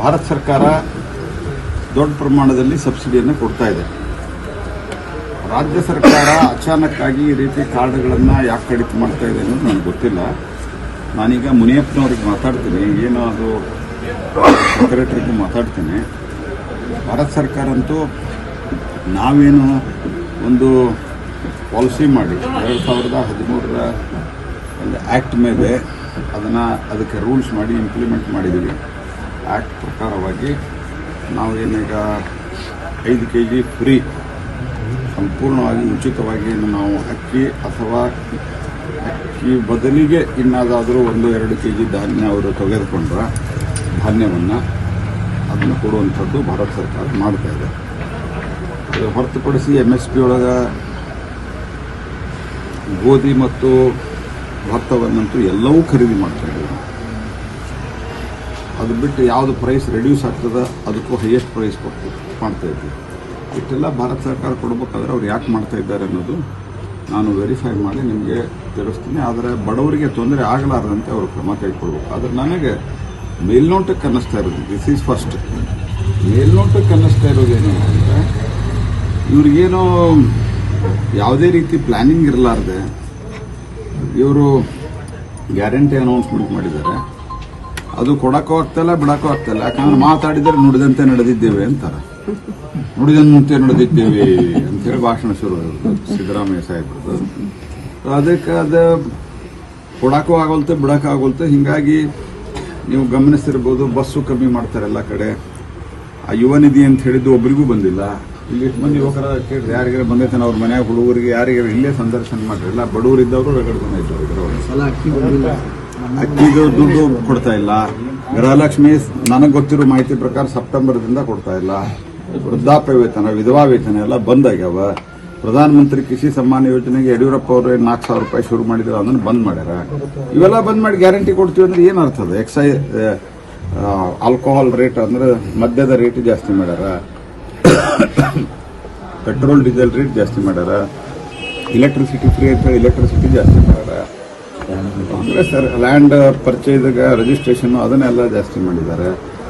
ಭಾರತ ಸರ್ಕಾರ ದೊಡ್ಡ ಪ್ರಮಾಣದಲ್ಲಿ ಸಬ್ಸಿಡಿಯನ್ನು ಕೊಡ್ತಾ ಇದೆ. ರಾಜ್ಯ ಸರ್ಕಾರ ಅಚಾನಕ್ಕಾಗಿ ಈ ರೀತಿ ಕಾರ್ಡ್ಗಳನ್ನು ಯಾಕೆ ಕಡಿತ ಮಾಡ್ತಾ ಇದೆ ಅನ್ನೋದು ನನಗೆ ಗೊತ್ತಿಲ್ಲ. ನಾನೀಗ ಮುನಿಯಪ್ಪನವ್ರಿಗೆ ಮಾತಾಡ್ತೀನಿ, ಏನೋ ಅದು ಸೆಕ್ರೆಟರಿಗೂ ಮಾತಾಡ್ತೀನಿ. ಭಾರತ ಸರ್ಕಾರ ಅಂತೂ ನಾವೇನು ಒಂದು ಪಾಲಿಸಿ ಮಾಡಿ, ಎರಡು ಸಾವಿರದ ಹದಿಮೂರರ ಒಂದು ಆ್ಯಕ್ಟ್ ಮೇಲೆ ಅದನ್ನು, ಅದಕ್ಕೆ ರೂಲ್ಸ್ ಮಾಡಿ ಇಂಪ್ಲಿಮೆಂಟ್ ಮಾಡಿದ್ದೀವಿ. ಆ್ಯಕ್ಟ್ ಪ್ರಕಾರವಾಗಿ ನಾವು ಏನೀಗ ಐದು ಕೆ ಜಿ ಫ್ರೀ ಸಂಪೂರ್ಣವಾಗಿ ಉಚಿತವಾಗಿ ನಾವು ಅಕ್ಕಿ ಅಥವಾ ಅಕ್ಕಿ ಬದಲಿಗೆ ಇನ್ನಾದಾದರೂ ಒಂದು ಎರಡು ಕೆ ಜಿ ಧಾನ್ಯ ಅವರು ತೆಗೆದುಕೊಂಡ್ರೆ ಧಾನ್ಯವನ್ನು ಅದನ್ನು ಕೊಡುವಂಥದ್ದು ಭಾರತ ಸರ್ಕಾರ ಮಾಡ್ತಾ ಇದೆ ಹೊರತುಪಡಿಸಿ ಎಂ ಎಸ್ ಪಿ ಒಳಗೆ ಗೋಧಿ ಮತ್ತು ಭತ್ತವನ್ನಂತೂ ಎಲ್ಲವೂ ಖರೀದಿ ಮಾಡ್ತಾ ಇದ್ದೀವಿ ನಾವು. ಅದು ಬಿಟ್ಟು ಯಾವುದು ಪ್ರೈಸ್ ರೆಡ್ಯೂಸ್ ಆಗ್ತದೆ, ಅದಕ್ಕೂ ಹೈಯೆಸ್ಟ್ ಪ್ರೈಸ್ ಕೊಟ್ಟು ಮಾಡ್ತಾ ಇದ್ವಿ. ಇಷ್ಟೆಲ್ಲ ಭಾರತ ಸರ್ಕಾರ ಕೊಡಬೇಕಾದ್ರೆ ಅವ್ರು ಯಾಕೆ ಮಾಡ್ತಾ ಇದ್ದಾರೆ ಅನ್ನೋದು ನಾನು ವೆರಿಫೈ ಮಾಡಿ ನಿಮಗೆ ತಿಳಿಸ್ತೀನಿ. ಆದರೆ ಬಡವರಿಗೆ ತೊಂದರೆ ಆಗಲಾರದಂತೆ ಅವರು ಕ್ರಮ ಕೈಗೊಳ್ಬೇಕು. ಆದರೆ ನನಗೆ ಮೇಲ್ನೋಟಕ್ಕೆ ಅನ್ನಿಸ್ತಾ ಇರೋದು ದಿಸ್ ಈಸ್ ಫಸ್ಟ್ ಮೇಲ್ನೋಟಕ್ಕೆ ಅನ್ನಿಸ್ತಾ ಇರೋದೇನು ಅಂದರೆ ಇವ್ರಿಗೇನೋ ಯಾವುದೇ ರೀತಿ ಪ್ಲ್ಯಾನಿಂಗ್ ಇರಲಾರ್ದೆ ಇವರು ಗ್ಯಾರಂಟಿ ಅನೌನ್ಸ್ಮೆಂಟ್ ಮಾಡಿದ್ದಾರೆ. ಅದು ಕೊಡಕ್ಕೂ ಆಗ್ತಿಲ್ಲ ಬಿಡಕ್ಕೂ ಆಗ್ತಿಲ್ಲ ಯಾಕಂದ್ರೆ ಮಾತಾಡಿದರೆ ನುಡಿದಂತೆ ನಡೆದಿದ್ದೇವೆ ಅಂತಾರೆ. ನುಡಿದಂತೆ ನಡೆದಿದ್ದೇವೆ ಅಂತೇಳಿ ಭಾಷಣ ಶುರು ಸಿದ್ದರಾಮಯ್ಯ ಸಾಹೇಬ್ರದ್ದು. ಅದಕ್ಕೆ ಅದು ಕೊಡಕ್ಕೂ ಆಗೋಲ್ತೆ, ಬಿಡಕ್ಕೂ ಆಗೋಲ್ತೆ. ಹಿಂಗಾಗಿ ನೀವು ಗಮನಿಸಿರ್ಬೋದು, ಬಸ್ಸು ಕಮ್ಮಿ ಮಾಡ್ತಾರೆ ಎಲ್ಲ ಕಡೆ. ಆ ಯುವ ನಿಧಿ ಅಂತ ಹೇಳಿದ್ದು ಒಬ್ರಿಗೂ ಬಂದಿಲ್ಲ. ಇಲ್ಲಿ ಮಂದಿ ಯುವಕರ ಕೇಳಿದ್ರೆ ಯಾರಿಗಾರ ಬಂದೈತೆ ಅವ್ರ ಮನೆಯಾಗ ಹುಡುಗರಿಗೆ, ಯಾರಿಗಾರ ಇಲ್ಲೇ ಸಂದರ್ಶನ ಮಾಡ್ರಿ ಎಲ್ಲ ಬಡವರು ಇದ್ದವರು ಅಕ್ಕಿ ಬಂದೈತೆ ಇದ್ರವ್ರು. ಸಲ ಅಕ್ಕಿ ಬಂದಿಲ್ಲ ಅಕ್ಕಿದು ದುಡ್ಡು ಕೊಡ್ತಾ ಇಲ್ಲ. ಗೃಹಲಕ್ಷ್ಮಿ ನನಗೆ ಗೊತ್ತಿರೋ ಮಾಹಿತಿ ಪ್ರಕಾರ ಸೆಪ್ಟೆಂಬರ್ದಿಂದ ಕೊಡ್ತಾ ಇಲ್ಲ. ವೃದ್ಧಾಪ್ಯ ವೇತನ, ವಿಧವಾ ವೇತನ ಎಲ್ಲ ಬಂದ್ ಆಗ್ಯಾವ. ಪ್ರಧಾನಮಂತ್ರಿ ಕೃಷಿ ಸಮ್ಮಾನ ಯೋಜನೆಗೆ ಯಡಿಯೂರಪ್ಪ ಅವರು ನಾಲ್ಕು ಸಾವಿರ ರೂಪಾಯಿ ಶುರು ಮಾಡಿದ್ರು, ಅದನ್ನು ಬಂದ್ ಮಾಡ್ಯಾರ. ಇವೆಲ್ಲ ಬಂದ್ ಮಾಡಿ ಗ್ಯಾರಂಟಿ ಕೊಡ್ತೀವಿ ಅಂದ್ರೆ ಏನು ಅರ್ಥ ಅದು? ಎಕ್ಸೈ ಆಲ್ಕೋಹಾಲ್ ರೇಟ್ ಅಂದ್ರೆ ಮದ್ಯದ ರೇಟ್ ಜಾಸ್ತಿ ಮಾಡ್ಯಾರ. ಪೆಟ್ರೋಲ್ ಡೀಸೆಲ್ ರೇಟ್ ಜಾಸ್ತಿ ಮಾಡ್ಯಾರ. ಎಲೆಕ್ಟ್ರಿಸಿಟಿ ಫ್ರೀ ಅಂತ ಹೇಳಿ ಇಲೆಕ್ಟ್ರಿಸಿಟಿ ಜಾಸ್ತಿ ಮಾಡ್ಯಾರ. ಸರ್ ಲ್ಯಾಂಡ್ ಪರ್ಚೇಸ್ಗೆ ರಿಜಿಸ್ಟ್ರೇಷನ್ ಅದನ್ನೆಲ್ಲ ಜಾಸ್ತಿ ಮಾಡಿದ್ದಾರೆ.